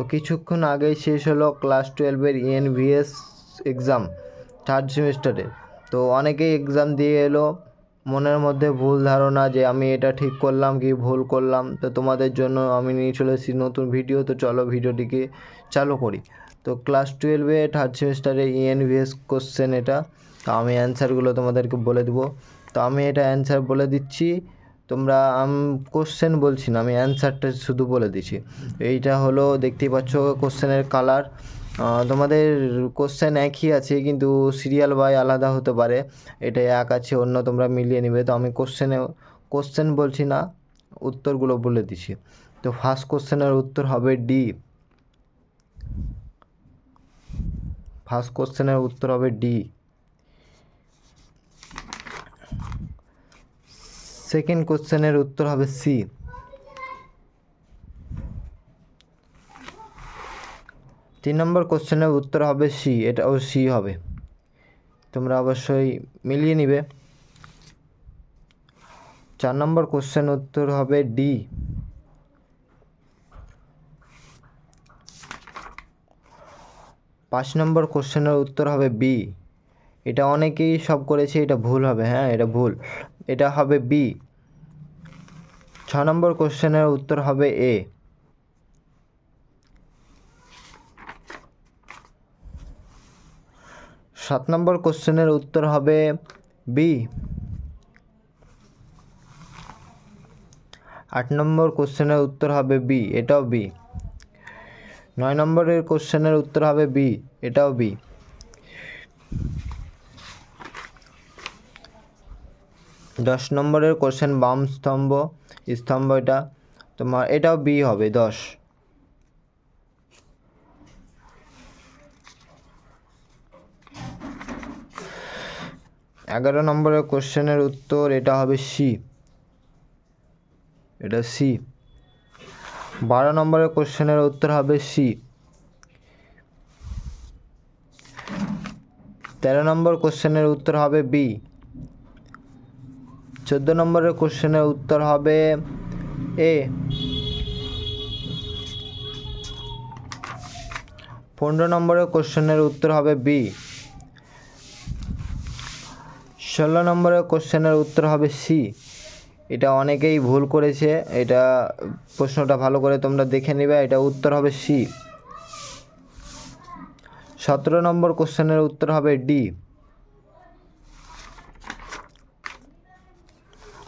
তো কিছুক্ষণ আগেই শেষ হলো ক্লাস টুয়েলভের ইএনভিএস এক্সাম থার্ড সেমিস্টারে তো অনেকেই এক্সাম দিয়ে এলো, মনের মধ্যে ভুল ধারণা যে আমি এটা ঠিক করলাম কি ভুল করলাম। তো তোমাদের জন্য আমি নিয়ে চলে এসেছি নতুন ভিডিও তো চলো ভিডিওটিকে চালু করি। তো ক্লাস টুয়েলভে থার্ড সেমিস্টারে ইএনভিএস কোশ্চেন এটা, তো আমি অ্যান্সারগুলো তোমাদেরকে বলে দেবো। তো আমি এটা অ্যান্সার বলে দিচ্ছি তোমরা, আম কোশ্চেন বলছি না, আমি অ্যান্সারটা শুধু বলে দিচ্ছি। এইটা হলো, দেখতেই পাচ্ছ কোশ্চেনের কালার তোমাদের কোশ্চেন একই আছে, কিন্তু সিরিয়াল বাই আলাদা হতে পারে। এটা এক আছে, অন্য তোমরা মিলিয়ে নেবে। তো আমি কোশ্চেনে কোশ্চেন বলছি না, উত্তরগুলো বলে দিচ্ছি। তো ফার্স্ট কোশ্চেনের উত্তর হবে ডি ফার্স্ট কোশ্চেনের উত্তর হবে ডি সেকেন্ড কোশ্চেনের উত্তর হবে সি। তিন নম্বর কোশ্চেনের উত্তর হবে সি এটাও সি হবে। তোমরা অবশ্যই মিলিয়ে নিবে। চার নম্বর কোশ্চেন উত্তর হবে ডি। পাঁচ নম্বর কোশ্চেনের উত্তর হবে বি। এটা অনেকেই সব করেছে, এটা ভুল হবে হ্যাঁ এটা ভুল। এটা হবে বি। ছ নম্বর কোশ্চেনের উত্তর হবে এ। সাত নম্বর কোশ্চেনের উত্তর হবে বি। আট নম্বর কোশ্চেনের উত্তর হবে বি, এটাও বি। নয় নম্বরের কোশ্চেনের উত্তর হবে বি, এটাও বি। দশ নম্বরের কোশ্চেন বাম স্তম্ভ। স্তম্ভ এটা তোমার এটাও বি হবে, দশ। এগারো নম্বরের কোশ্চেনের উত্তর, এটা হবে সি এটা সি বারো নম্বরের কোশ্চেনের উত্তর হবে সি তেরো নম্বর কোশ্চেনের উত্তর হবে বি চোদ্দ নম্বরের কোশ্চেনের উত্তর হবে এ পনেরো নম্বরের কোশ্চেনের উত্তর হবে বি ষোলো নম্বরের কোশ্চেনের উত্তর হবে সি এটা অনেকেই ভুল করেছে। এটা প্রশ্নটা ভালো করে তোমরা দেখে নেবে। এটা উত্তর হবে সি সতেরো নম্বর কোশ্চেনের উত্তর হবে ডি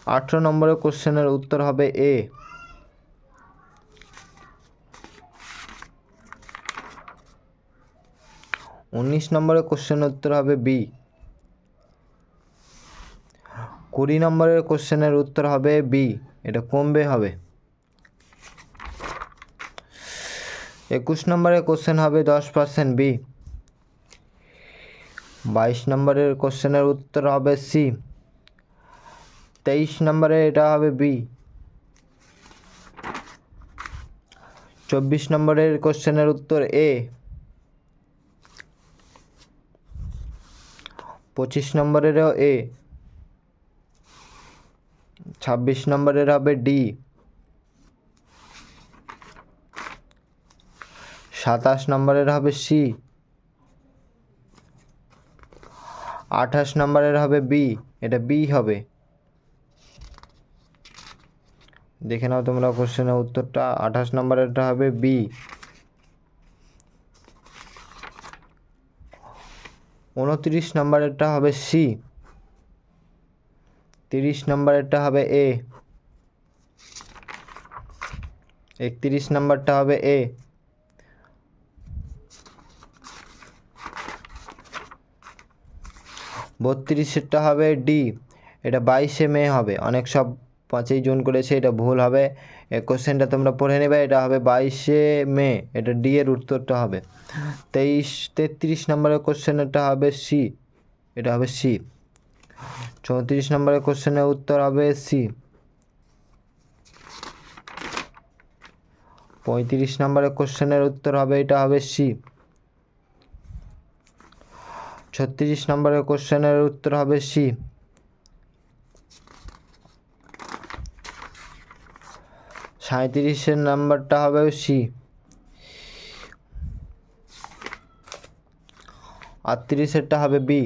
আঠেরো নম্বরের কোশ্চেনের উত্তর হবে এ। উনিশ নম্বরের কোশ্চেনের উত্তর হবে বি। কুড়ি নম্বরের কোশ্চেনের উত্তর হবে বি। এটা কমবে হবে। একুশ নম্বরের কোশ্চেন হবে দশ পার্সেন্ট বি। বাইশ নম্বরের কোশ্চেনের উত্তর হবে সি। তেইশ নম্বরে এটা হবে বি চব্বিশ নম্বরের কোশ্চেনের উত্তর এ পঁচিশ নম্বরেরও এ ছাব্বিশ নম্বরের হবে ডি সাতাশ নম্বরের হবে সি আঠাশ নম্বরের হবে বি এটা বি হবে। দেখে নাও তোমরা কোশ্চেনের উত্তরটা। আঠাশ নম্বরেরটা হবে বি উনত্রিশ নম্বরেরটা হবে সি তিরিশ নম্বরেরটা হবে এ একত্রিশ নম্বরটা হবে এ বত্রিশেরটা হবে ডি এটা বাইশে মে হবে। অনেক সব পাঁচই জুন করেছে, এটা ভুল হবে। কোশ্চেনটা তোমরা পড়ে নেবে, এটা হবে বাইশে মে, এটা ডি এর উত্তরটা হবে। তেইশ, তেত্রিশ নম্বরের কোশ্চেনটা হবে সি, এটা হবে সি। চৌত্রিশ নম্বরের কোশ্চেনের উত্তর হবে সি। পঁয়ত্রিশ নম্বরের কোশ্চেনের উত্তর হবে, এটা হবে সি। ছত্রিশ নম্বরের কোশ্চেনের উত্তর হবে সি। সাঁত্রিশের নাম্বারটা হবে সি। আটত্রিশেরটা হবে বি।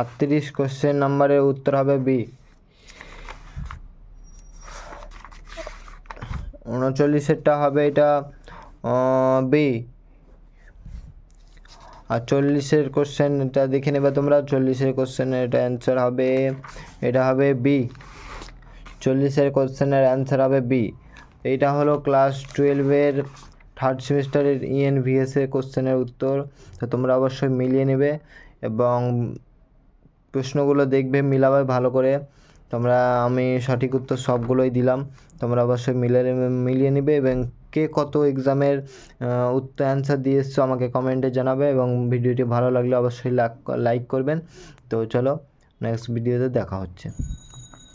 আটত্রিশ কোশ্চেন নাম্বারের উত্তর হবে বি। উনচল্লিশেরটা হবে এটা বি। আর চল্লিশের কোশ্চেন এটা দেখে নেবে তোমরা, চল্লিশের কোশ্চেনের এটা অ্যান্সার হবে, এটা হবে বি। চল্লিশের কোশ্চেনের অ্যান্সার হবে বি এইটা হলো ক্লাস টুয়েলভের থার্ড সেমিস্টারের ইএন ভিএসের কোশ্চেনের উত্তর। তো তোমরা অবশ্যই মিলিয়ে নেবে এবং প্রশ্নগুলো দেখবে, মিলাবে ভালো করে। তোমরা, আমি সঠিক উত্তর সবগুলোই দিলাম। তোমরা অবশ্যই মিলে মিলিয়ে নেবে এবং কে কত এক্সামের উত্তর অ্যান্সার দিয়ে এসছো আমাকে কমেন্টে জানাবে এবং ভিডিওটি ভালো লাগলে অবশ্যই লাইক করবেন। তো চলো নেক্সট ভিডিওতে দেখা হচ্ছে।